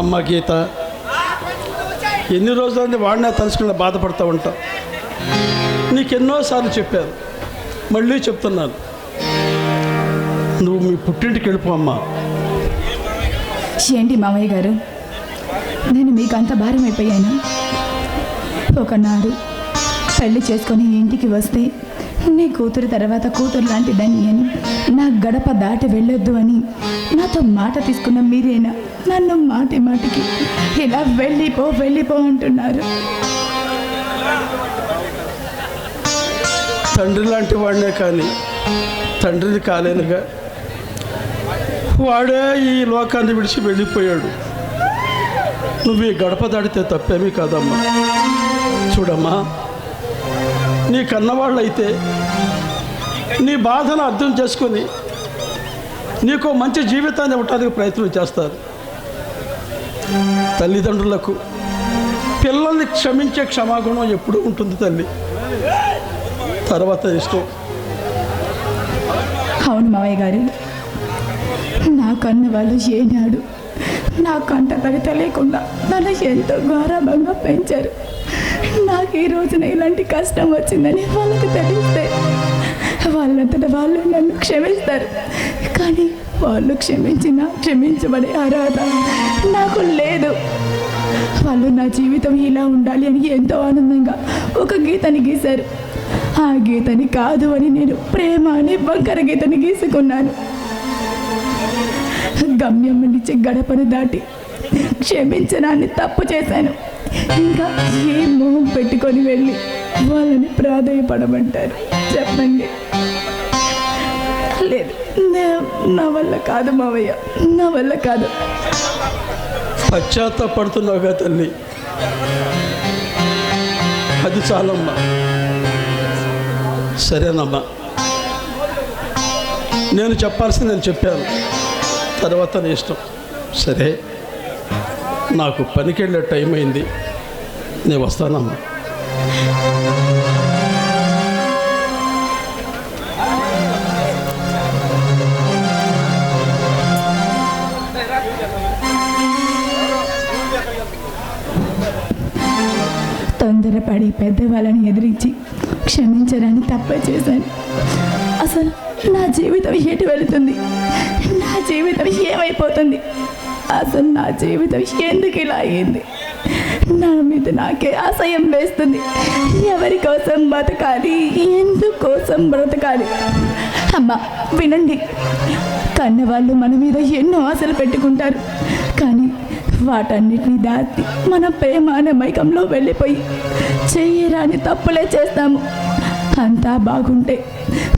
అమ్మ గీత ఎన్ని రోజులని వాడినా తలుచుకుని బాధపడతా ఉంటాం నీకెన్నోసార్లు చెప్పారు మళ్ళీ చెప్తున్నాను. నువ్వు మీ పుట్టింటికి వెళ్ళిపో అమ్మా. ఏంటి మామయ్య గారు? నేను మీకు అంత భారం అయిపోయాను ఒకనాడు పెళ్ళి చేసుకొని ఇంటికి వస్తే నీ కూతురు తర్వాత కూతురు లాంటిదని అని నా గడప దాటి వెళ్ళొద్దు అని నాతో మాట తీసుకున్న మీరేనా? నన్ను మాటి మాటికి ఇలా వెళ్ళిపో వెళ్ళిపో అంటున్నారు. తండ్రి లాంటి వాడినే కానీ తండ్రిని కాలేనుగా వాడే ఈ లోకాన్ని విడిచి వెళ్ళిపోయాడు. నువ్వు ఈ గడప దాడితే తప్పేమీ కాదమ్మా. చూడమ్మా నీ కన్నవాళ్ళైతే నీ బాధను అర్థం చేసుకొని నీకు మంచి జీవితాన్ని ఇవ్వటానికి ప్రయత్నం చేస్తారు. తల్లిదండ్రులకు పిల్లల్ని క్షమించే క్షమాగుణం ఎప్పుడూ ఉంటుంది తల్లి. తర్వాత ఇష్టం. అవును మావయ్య గారు. నా కన్ను వాళ్ళు ఏనాడు. నా కంట లేకుండా నన్ను ఎంతో గౌరవంగా పెంచారు. నాకు ఈ రోజున ఇలాంటి కష్టం వచ్చిందని వాళ్ళకి తెలిస్తే వాళ్ళంతట వాళ్ళు నన్ను క్షమిస్తారు. కానీ వాళ్ళు క్షమించిన క్షమించబడే అర్హత నాకు లేదు. వాళ్ళు నా జీవితం ఇలా ఉండాలి అని ఎంతో ఆనందంగా ఒక గీతని గీశారు. ఆ గీతని కాదు అని నేను ప్రేమ అనే బంకర గీతని గీసుకున్నాను. గమ్యం నుంచి గడపను దాటి క్షమించడాన్ని తప్పు చేశాను. ఇంకా ఏ మొహం పెట్టుకొని వెళ్ళి వాళ్ళని ప్రాధాయపడమంటారు. చెప్పండి. లేదు నా- వల్ల కాదు మావయ్య నా వల్ల కాదు. పశ్చాత్తాపడుతున్నావుగా తల్లి. అది చాలమ్మా. సరేనమ్మా. నేను చెప్పాల్సింది నేను చెప్పాను. తర్వాత నీ ఇష్టం. సరే నాకు పనికెళ్ళే టైం అయింది. నేను వస్తానమ్మా. తొందరపడి పెద్దవాళ్ళని ఎదిరించి క్షమించడానికి తప్ప చేశాను. అసలు నా జీవితం ఎటు వెళుతుంది? నా జీవితం ఏమైపోతుంది? అసలు నా జీవితం ఎందుకు ఇలా అయింది నా మీద నాకే అసహ్యం వేస్తుంది. ఎవరి కోసం బతకాలి ఎందుకోసం బ్రతకాలి? అమ్మా వినండి. కన్నవాళ్ళు మన మీద ఎన్నో ఆశలు పెట్టుకుంటారు. కానీ వాటన్నిటిని దాటి మన ప్రేమ అనే మైకంలో వెళ్ళిపోయి చెయ్యరాని తప్పులే చేస్తాము. అంతా బాగుంటే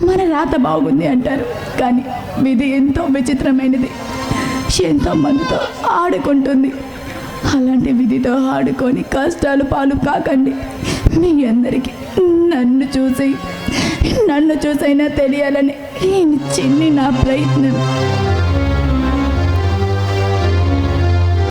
మన రాత బాగుంది అంటారు. కానీ విధి ఎంతో విచిత్రమైనది. ఎంతో మందితో ఆడుకుంటుంది. అలాంటి విధితో ఆడుకొని కష్టాలు పాలు కాకండి. మీ అందరికీ నన్ను చూసి నన్ను చూసైనా తెలియాలని ఈ చిన్ని నా ప్రయత్నం.